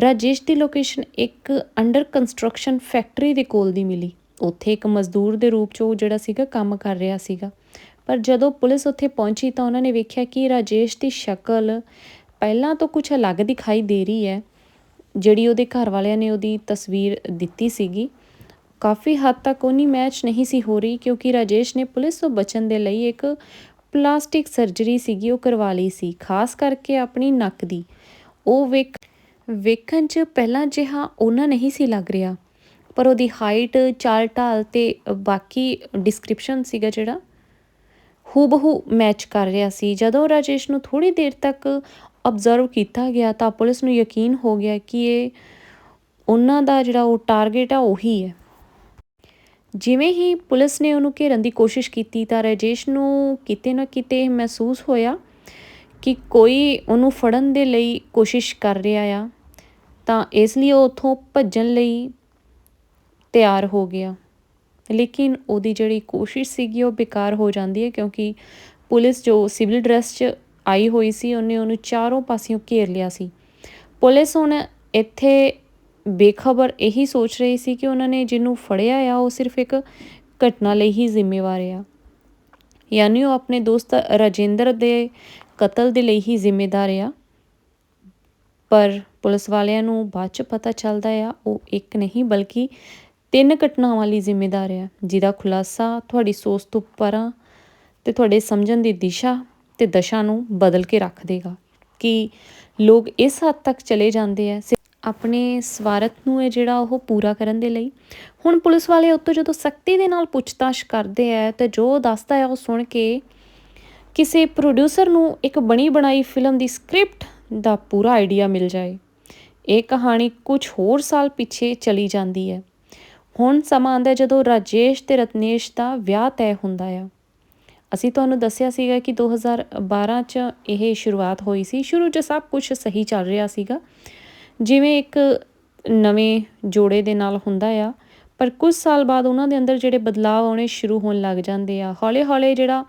ਰਾਜੇਸ਼ ਦੀ ਲੋਕੇਸ਼ਨ ਇੱਕ ਅੰਡਰ ਕੰਸਟਰਕਸ਼ਨ ਫੈਕਟਰੀ ਦੇ ਕੋਲ ਦੀ ਮਿਲੀ। ਉੱਥੇ ਇੱਕ ਮਜ਼ਦੂਰ ਦੇ ਰੂਪ 'ਚ ਉਹ ਜਿਹੜਾ ਸੀਗਾ, ਕੰਮ ਕਰ ਰਿਹਾ ਸੀਗਾ। ਪਰ ਜਦੋਂ ਪੁਲਿਸ ਉੱਥੇ ਪਹੁੰਚੀ ਤਾਂ ਉਹਨਾਂ ਨੇ ਵੇਖਿਆ ਕਿ ਰਾਜੇਸ਼ ਦੀ ਸ਼ਕਲ ਪਹਿਲਾਂ ਤੋਂ ਕੁਝ ਅਲੱਗ ਦਿਖਾਈ ਦੇ ਰਹੀ ਹੈ। ਜਿਹੜੀ ਉਹਦੇ ਘਰ ਵਾਲਿਆਂ ਨੇ ਉਹਦੀ ਤਸਵੀਰ ਦਿੱਤੀ ਸੀਗੀ, ਕਾਫੀ ਹੱਦ ਤੱਕ ਉਹਨੀ ਮੈਚ ਨਹੀਂ ਸੀ ਹੋ ਰਹੀ ਕਿਉਂਕਿ ਰਾਜੇਸ਼ ਨੇ ਪੁਲਿਸ ਤੋਂ ਬਚਣ ਦੇ ਲਈ ਇੱਕ ਪਲਾਸਟਿਕ ਸਰਜਰੀ ਸੀਗੀ, ਉਹ ਕਰਵਾ ਲਈ ਸੀ। ਖਾਸ ਕਰਕੇ ਆਪਣੀ ਨੱਕ ਦੀ। ਉਹ ਵੇਖ, ਵੇਖਣ 'ਚ ਪਹਿਲਾਂ ਜਿਹਾ ਉਹਨਾਂ ਨਹੀਂ ਸੀ ਲੱਗ ਰਿਹਾ, ਪਰ ਉਹਦੀ ਹਾਈਟ ਚਾਲ ਢਾਲ ਤੇ ਬਾਕੀ ਡਿਸਕ੍ਰਿਪਸ਼ਨ ਸੀਗਾ ਜਿਹੜਾ ਹੂਬਹੂ ਮੈਚ ਕਰ ਰਿਹਾ ਸੀ। ਜਦੋਂ ਰਾਜੇਸ਼ ਨੂੰ ਥੋੜੀ ਦੇਰ ਤੱਕ ਅਬਜ਼ਰਵ ਕੀਤਾ ਗਿਆ ਤਾਂ ਪੁਲਿਸ ਨੂੰ ਯਕੀਨ ਹੋ ਗਿਆ ਕਿ ਇਹ ਉਹਨਾਂ ਦਾ ਜਿਹੜਾ ਉਹ ਟਾਰਗੇਟ ਆ ਉਹੀ ਹੈ। ਜਿਵੇਂ ਹੀ ਪੁਲਿਸ ਨੇ ਉਹਨੂੰ ਘੇਰਨ ਦੀ ਕੋਸ਼ਿਸ਼ ਕੀਤੀ ਤਾਂ ਰਾਜੇਸ਼ ਨੂੰ ਕਿਤੇ ਨਾ ਕਿਤੇ ਮਹਿਸੂਸ ਹੋਇਆ ਕਿ ਕੋਈ ਉਹਨੂੰ ਫੜਨ ਦੇ ਲਈ ਕੋਸ਼ਿਸ਼ ਕਰ ਰਿਹਾ ਆ ਤਾਂ ਇਸ ਲਈ ਉਹ ਉਥੋਂ ਭੱਜਣ ਲਈ ਤਿਆਰ ਹੋ ਗਿਆ। ਲੇਕਿਨ ਉਹਦੀ ਜਿਹੜੀ ਕੋਸ਼ਿਸ਼ ਸੀਗੀ ਉਹ ਬੇਕਾਰ ਹੋ ਜਾਂਦੀ ਹੈ ਕਿਉਂਕਿ ਪੁਲਿਸ ਜੋ ਸਿਵਲ ਡਰੈਸ 'ਚ ਆਈ ਹੋਈ ਸੀ, ਉਹਨੇ ਉਹਨੂੰ ਚਾਰੋਂ ਪਾਸਿਓਂ ਘੇਰ ਲਿਆ ਸੀ। ਪੁਲਿਸ ਹੁਣ ਇੱਥੇ ਬੇਖਬਰ ਇਹੀ ਸੋਚ ਰਹੀ ਸੀ ਕਿ ਉਹਨਾਂ ਨੇ ਜਿਹਨੂੰ ਫੜਿਆ ਆ, ਉਹ ਸਿਰਫ ਇੱਕ ਘਟਨਾ ਲਈ ਹੀ ਜ਼ਿੰਮੇਵਾਰ ਆ। ਯਾਨੀ ਉਹ ਆਪਣੇ ਦੋਸਤ ਰਾਜਿੰਦਰ ਦੇ ਕਤਲ ਦੇ ਲਈ ਹੀ ਜ਼ਿੰਮੇਦਾਰ ਆ। ਪਰ ਪੁਲਿਸ ਵਾਲਿਆਂ ਨੂੰ ਬਾਅਦ ਚ ਪਤਾ ਚੱਲਦਾ ਆ, ਉਹ ਇੱਕ ਨਹੀਂ ਬਲਕਿ ਤਿੰਨ ਘਟਨਾਵਾਂ ਲਈ ਜ਼ਿੰਮੇਦਾਰ ਹੈ ਜਿਹਦਾ ਖੁਲਾਸਾ ਤੁਹਾਡੀ ਸੋਚ ਤੋਂ ਪਰਾਂ ਤੇ ਤੁਹਾਡੇ ਸਮਝਣ ਦੀ ਦਿਸ਼ਾ ਤੇ ਦਸ਼ਾ ਨੂੰ ਬਦਲ ਕੇ ਰੱਖ ਦੇਗਾ। ਕਿ ਲੋਕ ਇਸ ਹੱਦ ਤੱਕ ਚਲੇ ਜਾਂਦੇ ਆ ਆਪਣੇ ਸਵਾਰਥ ਨੂੰ ਹੈ ਜਿਹੜਾ ਉਹ ਪੂਰਾ ਕਰਨ ਦੇ ਲਈ? ਹੁਣ ਪੁਲਿਸ ਵਾਲੇ ਉੱਤੋਂ ਜਦੋਂ ਸਖਤੀ ਦੇ ਨਾਲ ਪੁੱਛਤਾਛ ਕਰਦੇ ਆ ਤੇ ਜੋ ਦੱਸਦਾ ਹੈ ਉਹ ਸੁਣ ਕੇ ਕਿਸੇ ਪ੍ਰੋਡਿਊਸਰ ਨੂੰ ਇੱਕ ਬਣੀ ਬਣਾਈ ਫਿਲਮ ਦੀ ਸਕ੍ਰਿਪਟ ਦਾ ਪੂਰਾ ਆਈਡੀਆ ਮਿਲ ਜਾਏ। ਇਹ ਕਹਾਣੀ ਕੁਝ ਹੋਰ ਸਾਲ ਪਿੱਛੇ ਚਲੀ ਜਾਂਦੀ ਹੈ। ਹੁਣ ਸਮਾਂ ਆਉਂਦਾ ਜਦੋਂ ਰਾਜੇਸ਼ ਤੇ ਰਤਨੇਸ਼ ਦਾ ਵਿਆਹ ਤੈਅ ਹੁੰਦਾ ਆ। ਅਸੀਂ ਤੁਹਾਨੂੰ ਦੱਸਿਆ ਸੀਗਾ ਕਿ 2012 ਚ ਇਹ ਸ਼ੁਰੂਆਤ ਹੋਈ ਸੀ। ਸ਼ੁਰੂ 'ਚ ਸਭ ਕੁਝ ਸਹੀ ਚੱਲ ਰਿਹਾ ਸੀਗਾ। ਜਿਵੇਂ ਇੱਕ ਨਵੇਂ ਜੋੜੇ ਦੇ ਨਾਲ ਹੁੰਦਾ ਆ, ਪਰ ਕੁਝ ਸਾਲ ਬਾਅਦ ਉਹਨਾਂ ਦੇ ਅੰਦਰ ਜਿਹੜੇ ਬਦਲਾਅ ਆਉਣੇ ਸ਼ੁਰੂ ਹੋਣ ਲੱਗ ਜਾਂਦੇ ਆ। ਹੌਲੇ-ਹੌਲੇ ਜਿਹੜਾ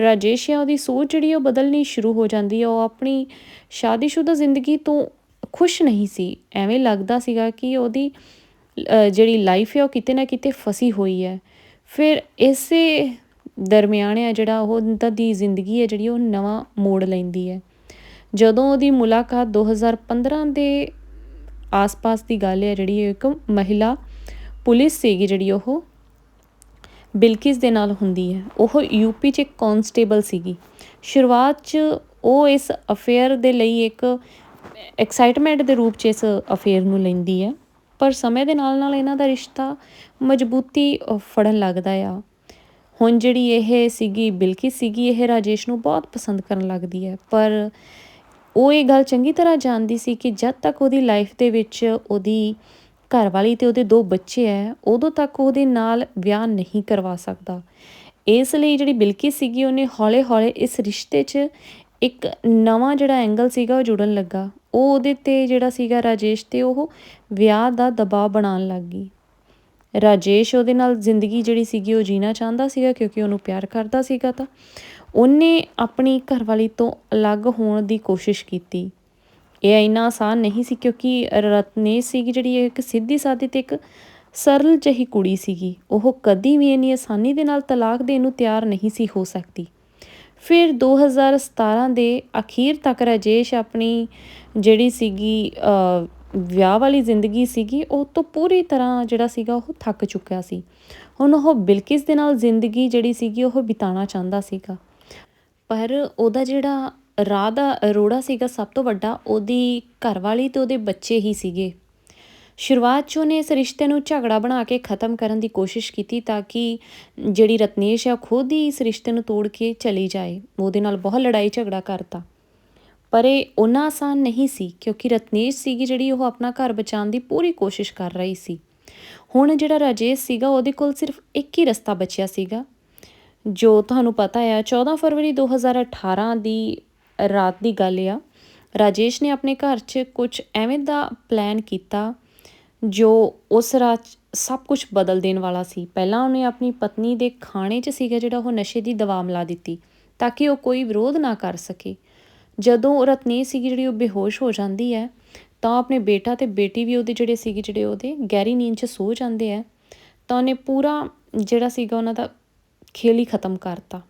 ਰਾਜੇਸ਼ ਆ, ਉਹਦੀ ਸੋਚ ਜਿਹੜੀ ਉਹ ਬਦਲਣੀ ਸ਼ੁਰੂ ਹੋ ਜਾਂਦੀ ਆ। ਉਹ ਆਪਣੀ ਸ਼ਾਦੀशुदा ਜ਼ਿੰਦਗੀ ਤੋਂ ਖੁਸ਼ ਨਹੀਂ ਸੀ। ਐਵੇਂ ਲੱਗਦਾ ਸੀਗਾ ਕਿ ਉਹਦੀ ਜਿਹੜੀ ਲਾਈਫ ਹੈ, ਉਹ ਕਿਤੇ ਨਾ ਕਿਤੇ ਫਸੀ ਹੋਈ ਹੈ। ਫਿਰ ਇਸੇ ਦਰਮਿਆਨ ਆ ਜਿਹੜਾ ਉਹ ਦੀ ਜ਼ਿੰਦਗੀ ਹੈ, ਜਿਹੜੀ ਉਹ ਨਵਾਂ ਮੋੜ ਲੈਂਦੀ ਹੈ। ਜਦੋਂ ਉਹਦੀ ਮੁਲਾਕਾਤ 2015 ਦੇ ਆਸ-ਪਾਸ ਦੀ ਗੱਲ ਹੈ, ਜਿਹੜੀ ਇੱਕ ਮਹਿਲਾ ਪੁਲਿਸ ਸੀਗੀ, ਜਿਹੜੀ ਉਹ ਬਿਲਕਿਸ ਦੇ ਨਾਲ ਹੁੰਦੀ ਹੈ। ਉਹ ਯੂਪੀ 'ਚ ਇੱਕ ਕਨਸਟੇਬਲ ਸੀਗੀ। ਸ਼ੁਰੂਆਤ 'ਚ ਉਹ ਇਸ ਅਫੇਅਰ ਦੇ ਲਈ ਇੱਕ ਐਕਸਾਈਟਮੈਂਟ ਦੇ ਰੂਪ 'ਚ ਇਸ ਅਫੇਅਰ ਨੂੰ ਲੈਂਦੀ ਹੈ। ਪਰ ਸਮੇਂ ਦੇ ਨਾਲ ਨਾਲ ਇਹਨਾਂ ਦਾ ਰਿਸ਼ਤਾ ਮਜ਼ਬੂਤੀ ਫੜਨ ਲੱਗਦਾ ਆ। ਹੁਣ ਜਿਹੜੀ ਇਹ ਸੀਗੀ, ਬਿਲਕਿਸ ਸੀਗੀ, ਇਹ ਰਾਜੇਸ਼ ਨੂੰ ਬਹੁਤ ਪਸੰਦ ਕਰਨ ਲੱਗਦੀ ਹੈ। ਪਰ ਉਹ ਇਹ ਗੱਲ ਚੰਗੀ ਤਰ੍ਹਾਂ ਜਾਣਦੀ ਸੀ ਕਿ ਜਦ ਤੱਕ ਉਹਦੀ ਲਾਈਫ ਦੇ ਵਿੱਚ ਉਹਦੀ ਘਰ ਵਾਲੀ ਤੇ ਉਹਦੇ ਦੋ ਬੱਚੇ ਐ ਉਦੋਂ ਤੱਕ ਉਹਦੇ ਨਾਲ ਵਿਆਹ ਨਹੀਂ ਕਰਵਾ ਸਕਦਾ। ਇਸ ਲਈ ਜਿਹੜੀ ਬਿਲਕਿਸ ਸੀਗੀ, ਉਹਨੇ ਹੌਲੇ-ਹੌਲੇ ਇਸ ਰਿਸ਼ਤੇ 'ਚ ਇੱਕ ਨਵਾਂ ਜਿਹੜਾ ਐਂਗਲ ਸੀਗਾ ਉਹ ਜੁੜਨ ਲੱਗਾ। ਉਹ ਉਹਦੇ ਤੇ ਜਿਹੜਾ ਸੀਗਾ ਰਾਜੇਸ਼ ਤੇ ਉਹ ਵਿਆਹ ਦਾ ਦਬਾਅ ਬਣਾਉਣ ਲੱਗ ਗਈ। ਰਾਜੇਸ਼ ਉਹਦੇ ਨਾਲ ਜ਼ਿੰਦਗੀ ਜਿਹੜੀ ਸੀਗੀ ਉਹ ਜੀਣਾ ਚਾਹੁੰਦਾ ਸੀਗਾ ਕਿਉਂਕਿ ਉਹਨੂੰ ਪਿਆਰ ਕਰਦਾ ਸੀਗਾ ਤਾਂ। ਉਹਨੇ ਆਪਣੀ ਘਰਵਾਲੀ ਤੋਂ ਅਲੱਗ ਹੋਣ ਦੀ ਕੋਸ਼ਿਸ਼ ਕੀਤੀ। ਇਹ ਇੰਨਾ ਆਸਾਨ ਨਹੀਂ ਸੀ ਕਿਉਂਕਿ ਰਤਨੇਸ਼ ਸੀਗੀ ਜਿਹੜੀ ਇੱਕ ਸਿੱਧੀ ਸਾਦੀ ਤੇ ਇੱਕ ਸਰਲ ਜਿਹੀ ਕੁੜੀ ਸੀਗੀ। ਉਹ ਕਦੀ ਵੀ ਇੰਨੀ ਆਸਾਨੀ ਦੇ ਨਾਲ ਤਲਾਕ ਦੇਣ ਨੂੰ ਤਿਆਰ ਨਹੀਂ ਸੀ ਹੋ ਸਕਦੀ। ਫਿਰ 2017 ਦੇ ਅਖੀਰ ਤੱਕ ਰਾਜੇਸ਼ ਆਪਣੀ ਜਿਹੜੀ ਸੀਗੀ ਵਿਆਹ ਵਾਲੀ ਜ਼ਿੰਦਗੀ ਸੀਗੀ, ਉਹ ਤੋਂ ਪੂਰੀ ਤਰ੍ਹਾਂ ਜਿਹੜਾ ਸੀਗਾ ਉਹ ਥੱਕ ਚੁੱਕਿਆ ਸੀ। ਹੁਣ ਉਹ ਬਿਲਕਿਸ ਦੇ ਨਾਲ ਜ਼ਿੰਦਗੀ ਜਿਹੜੀ ਸੀਗੀ, ਉਹ ਬਿਤਾਉਣਾ ਚਾਹੁੰਦਾ ਸੀਗਾ। ਪਰ ਉਹਦਾ ਜਿਹੜਾ ਰਾਹ ਦਾ ਅਰੋੜਾ ਸੀਗਾ ਸਭ ਤੋਂ ਵੱਡਾ, ਉਹਦੀ ਘਰਵਾਲੀ ਤੇ ਉਹਦੇ ਬੱਚੇ ਹੀ ਸੀਗੇ। ਸ਼ੁਰੂਆਤ 'ਚ ਉਹਨੇ ਇਸ ਰਿਸ਼ਤੇ ਨੂੰ ਝਗੜਾ ਬਣਾ ਕੇ ਖਤਮ ਕਰਨ ਦੀ ਕੋਸ਼ਿਸ਼ ਕੀਤੀ ਤਾਂ ਕਿ ਜਿਹੜੀ ਰਤਨੇਸ਼ ਆ ਖੁਦ ਹੀ ਇਸ ਰਿਸ਼ਤੇ ਨੂੰ ਤੋੜ ਕੇ ਚਲੀ ਜਾਏ। ਉਹਦੇ ਨਾਲ ਬਹੁਤ ਲੜਾਈ ਝਗੜਾ ਕਰਤਾ। ਪਰ ਇਹ ਉਹਨਾਂ ਆਸਾਨ ਨਹੀਂ ਸੀ ਕਿਉਂਕਿ ਰਤਨੇਸ਼ ਸੀਗੀ ਜਿਹੜੀ ਉਹ ਆਪਣਾ ਘਰ ਬਚਾਉਣ ਦੀ ਪੂਰੀ ਕੋਸ਼ਿਸ਼ ਕਰ ਰਹੀ ਸੀ। ਹੁਣ ਜਿਹੜਾ ਰਾਜੇਸ਼ ਸੀਗਾ, ਉਹਦੇ ਕੋਲ ਸਿਰਫ ਇੱਕ ਹੀ ਰਸਤਾ ਬਚਿਆ ਸੀਗਾ। ਜੋ ਤੁਹਾਨੂੰ ਪਤਾ ਆ 14 ਫਰਵਰੀ 2018 ਦੀ ਰਾਤ ਦੀ ਗੱਲ ਆ। ਰਾਜੇਸ਼ ਨੇ ਆਪਣੇ ਘਰ 'ਚ ਕੁਝ ਐਵੇਂ ਦਾ ਪਲਾਨ ਕੀਤਾ ਜੋ ਉਸ ਰਾਤ ਸਭ ਕੁਝ ਬਦਲ ਦੇਣ ਵਾਲਾ ਸੀ। ਪਹਿਲਾਂ ਉਹਨੇ ਆਪਣੀ ਪਤਨੀ ਦੇ ਖਾਣੇ 'ਚ ਸੀਗਾ ਜਿਹੜਾ ਉਹ ਨਸ਼ੇ ਦੀ ਦਵਾ ਮਿਲਾ ਦਿੱਤੀ, ਤਾਂ ਕਿ ਉਹ ਕੋਈ ਵਿਰੋਧ ਨਾ ਕਰ ਸਕੇ। ਜਦੋਂ ਰਤਨੀ ਸੀਗੀ ਜਿਹੜੀ ਉਹ ਬੇਹੋਸ਼ ਹੋ ਜਾਂਦੀ ਹੈ, ਤਾਂ ਆਪਣੇ ਬੇਟਾ ਤੇ ਬੇਟੀ ਵੀ ਉਹਦੇ ਜਿਹੜੇ ਸੀਗੇ ਜਿਹੜੇ ਉਹਦੇ ਗਹਿਰੀ ਨੀਂਦ 'ਚ ਸੋ ਜਾਂਦੇ ਆ ਤਾਂ ਉਹਨੇ ਪੂਰਾ ਜਿਹੜਾ ਸੀਗਾ ਉਹਨਾਂ ਦਾ ਖੇਲ ਹੀ ਖਤਮ ਕਰਤਾ।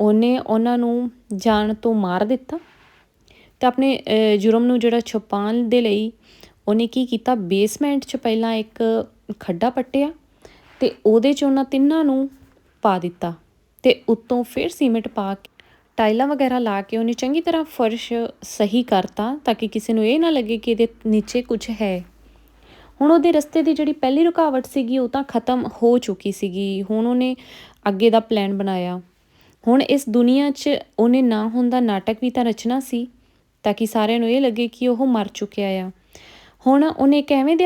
ਉਹਨੇ ਉਹਨਾਂ ਨੂੰ ਜਾਣ ਤੋਂ ਮਾਰ ਦਿੱਤਾ ਤੇ ਆਪਣੇ ਜੁਰਮ ਨੂੰ ਜਿਹੜਾ ਛੁਪਾਉਣ ਦੇ ਲਈ ਉਹਨੇ ਕੀ ਕੀਤਾ? ਬੇਸਮੈਂਟ 'ਚ ਪਹਿਲਾਂ ਇੱਕ ਖੱਡਾ ਪੱਟਿਆ ਤੇ ਉਹਦੇ 'ਚ ਉਹਨਾਂ ਤਿੰਨਾਂ ਨੂੰ ਪਾ ਦਿੱਤਾ ਤੇ ਉੱਤੋਂ ਫਿਰ ਸੀਮੈਂਟ ਪਾ ਕੇ ਟਾਈਲਾਂ ਵਗੈਰਾ ਲਾ ਕੇ ਉਹਨੇ ਚੰਗੀ ਤਰ੍ਹਾਂ ਫਰਸ਼ ਸਹੀ ਕਰਤਾ ਤਾਂ ਕਿ ਕਿਸੇ ਨੂੰ ਇਹ ਨਾ ਲੱਗੇ ਕਿ ਇਹਦੇ ਨੀਚੇ ਕੁਝ ਹੈ। ਹੁਣ ਉਹਦੇ ਰਸਤੇ ਦੀ ਜਿਹੜੀ ਪਹਿਲੀ ਰੁਕਾਵਟ ਸੀਗੀ ਉਹ ਤਾਂ ਖਤਮ ਹੋ ਚੁੱਕੀ ਸੀਗੀ। ਹੁਣ ਉਹਨੇ ਅੱਗੇ ਦਾ ਪਲਾਨ ਬਣਾਇਆ। ਹੁਣ ਇਸ ਦੁਨੀਆ 'ਚ ਉਹਨੇ ਨਾ ਹੁੰਦਾ ਨਾਟਕ ਵੀ ਤਾਂ ਰਚਨਾ ਸੀ ਤਾਂ ਕਿ ਸਾਰਿਆਂ ਨੂੰ ਇਹ ਲੱਗੇ ਕਿ ਉਹ ਮਰ ਚੁੱਕਿਆ ਆ। ਹੁਣ ਉਹਨੇ ਇੱਕ ਐਵੇਂ ਦੇ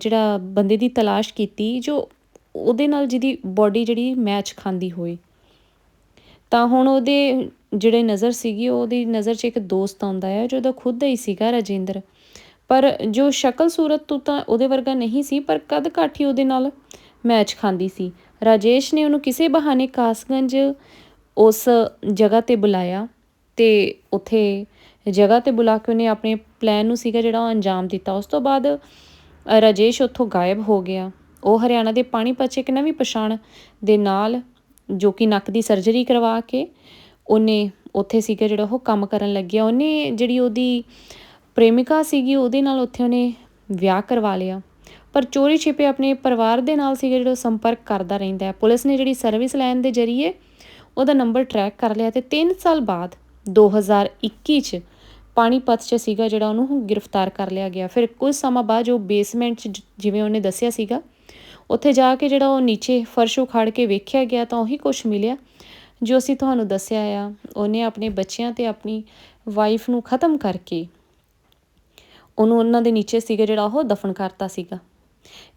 ਜਿਹੜਾ ਬੰਦੇ ਦੀ ਤਲਾਸ਼ ਕੀਤੀ ਜੋ ਉਹਦੇ ਨਾਲ ਜਿਹਦੀ ਬਾਡੀ ਜਿਹੜੀ ਮੈਚ ਖਾਂਦੀ ਹੋਈ। ਤਾਂ ਹੁਣ ਉਹਦੇ ਜਿਹੜੇ ਨਜ਼ਰ ਸੀਗੀ ਉਹਦੀ ਨਜ਼ਰ 'ਚ ਇੱਕ ਦੋਸਤ ਆਉਂਦਾ ਹੈ ਜੋ ਉਹਦਾ ਖੁਦ ਦਾ ਹੀ ਸੀਗਾ ਰਾਜਿੰਦਰ। ਪਰ ਜੋ ਸ਼ਕਲ ਸੂਰਤ ਤੋਂ ਤਾਂ ਉਹਦੇ ਵਰਗਾ ਨਹੀਂ ਸੀ, ਪਰ ਕਦ ਕਾਠੀ ਉਹਦੇ ਨਾਲ ਮੈਚ ਖਾਂਦੀ ਸੀ। ਰਾਜੇਸ਼ ਨੇ ਉਹਨੂੰ ਕਿਸੇ ਬਹਾਨੇ ਕਾਸਗੰਜ ਉਸ ਜਗ੍ਹਾ ਤੇ ਬੁਲਾਇਆ ਤੇ ਉੱਥੇ ਜਗ੍ਹਾ ਤੇ ਬੁਲਾ ਕੇ ਉਹਨੇ ਆਪਣੇ ਪਲਾਨ ਨੂੰ ਸੀਗਾ ਜਿਹੜਾ ਉਹ ਅੰਜਾਮ ਦਿੱਤਾ। ਉਸ ਤੋਂ ਬਾਅਦ ਰਾਜੇਸ਼ ਉੱਥੋਂ ਗਾਇਬ ਹੋ ਗਿਆ। ਉਹ ਹਰਿਆਣਾ ਦੇ ਪਾਣੀਪਤ 'ਚ ਇੱਕ ਨਵੀਂ ਪਛਾਣ ਦੇ ਨਾਲ, ਜੋ ਕਿ ਨੱਕ ਦੀ ਸਰਜਰੀ ਕਰਵਾ ਕੇ ਉਹਨੇ ਉੱਥੇ ਸੀਗਾ ਜਿਹੜਾ ਉਹ ਕੰਮ ਕਰਨ ਲੱਗਿਆ। ਉਹਨੇ ਜਿਹੜੀ ਉਹਦੀ ਪ੍ਰੇਮਿਕਾ ਸੀਗੀ, ਉਹਦੇ ਨਾਲ ਉੱਥੇ ਉਹਨੇ ਵਿਆਹ ਕਰਵਾ ਲਿਆ। ਪਰ ਚੋਰੀ ਛਿਪੇ ਆਪਣੇ ਪਰਿਵਾਰ ਦੇ ਨਾਲ ਸੀਗਾ ਜਿਹੜਾ ਸੰਪਰਕ ਕਰਦਾ ਰਹਿੰਦਾ ਹੈ। ਪੁਲਿਸ ਨੇ ਜਿਹੜੀ ਸਰਵਿਸ ਲਾਈਨ ਦੇ ਜ਼ਰੀਏ ਉਹਦਾ ਨੰਬਰ ਟਰੈਕ ਕਰ ਲਿਆ ਤੇ 3 ਸਾਲ ਬਾਅਦ 2021 ਚ ਪਾਣੀਪਤ 'ਚ ਸੀਗਾ ਜਿਹੜਾ ਉਹਨੂੰ ਗ੍ਰਿਫਤਾਰ ਕਰ ਲਿਆ ਗਿਆ। ਫਿਰ ਕੁਝ ਸਮਾਂ ਬਾਅਦ ਜੋ ਬੇਸਮੈਂਟ 'ਚ ਜਿਵੇਂ ਉਹਨੇ ਦੱਸਿਆ ਸੀਗਾ, ਉੱਥੇ ਜਾ ਕੇ ਜਿਹੜਾ ਉਹ ਨੀਚੇ ਫਰਸ਼ ਉਖਾੜ ਕੇ ਵੇਖਿਆ ਗਿਆ ਤਾਂ ਉਹੀ ਕੁਝ ਮਿਲਿਆ, ਜੋ ਅਸੀਂ ਤੁਹਾਨੂੰ ਦੱਸਿਆ ਆ। ਉਹਨੇ ਆਪਣੇ ਬੱਚਿਆਂ ਤੇ ਆਪਣੀ ਵਾਈਫ ਨੂੰ ਖਤਮ ਕਰਕੇ ਉਹਨੂੰ ਉਹਨਾਂ ਦੇ ਨੀਚੇ ਸੀਗਾ ਜਿਹੜਾ ਉਹ ਦਫਨ ਕਰਤਾ ਸੀਗਾ।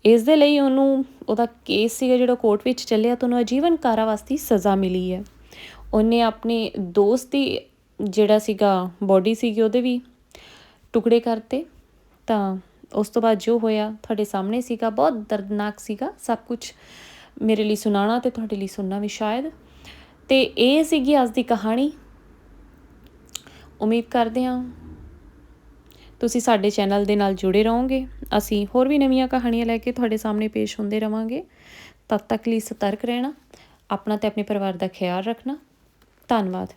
ਇਸ ਦੇ ਲਈ ਉਹਨੂੰ, ਉਹਦਾ ਕੇਸ ਸੀਗਾ ਜਿਹੜਾ ਕੋਰਟ ਵਿੱਚ ਚੱਲਿਆ ਤਾਂ ਉਹਨੂੰ ਆਜੀਵਨ ਕਾਰਾਵਾਸ ਸਜ਼ਾ ਮਿਲੀ ਹੈ। ਉਹਨੇ ਆਪਣੇ ਦੋਸਤ ਦੀ ਜਿਹੜਾ ਸੀਗਾ ਬੋਡੀ ਸੀਗੀ ਉਹਦੇ ਵੀ ਟੁਕੜੇ ਕਰਤੇ, ਤਾਂ ਉਸ ਤੋਂ ਬਾਅਦ ਜੋ ਹੋਇਆ, ਤੁਹਾਡੇ ਸਾਹਮਣੇ ਸੀਗਾ, ਬਹੁਤ ਦਰਦਨਾਕ ਸੀਗਾ ਸਭ ਕੁਝ ਮੇਰੇ ਲਈ ਸੁਣਾਉਣਾ ਤੇ ਤੁਹਾਡੇ ਲਈ ਸੁਣਨਾ ਵੀ ਸ਼ਾਇਦ। ਤੇ ਇਹ ਸੀਗੀ ਅੱਜ ਦੀ ਕਹਾਣੀ। ਉਮੀਦ ਕਰਦੇ ਹਾਂ ਤੁਸੀਂ ਸਾਡੇ ਚੈਨਲ ਦੇ ਨਾਲ ਜੁੜੇ ਰਹੋਗੇ। ਅਸੀਂ ਹੋਰ ਵੀ ਨਵੀਆਂ ਕਹਾਣੀਆਂ ਲੈ ਕੇ ਤੁਹਾਡੇ ਸਾਹਮਣੇ ਪੇਸ਼ ਹੁੰਦੇ ਰਵਾਂਗੇ। ਤਦ ਤੱਕ ਲਈ ਸਤਰਕ ਰਹਿਣਾ, ਆਪਣਾ ਤੇ ਆਪਣੇ ਪਰਿਵਾਰ ਦਾ ਖਿਆਲ ਰੱਖਣਾ। ਧੰਨਵਾਦ।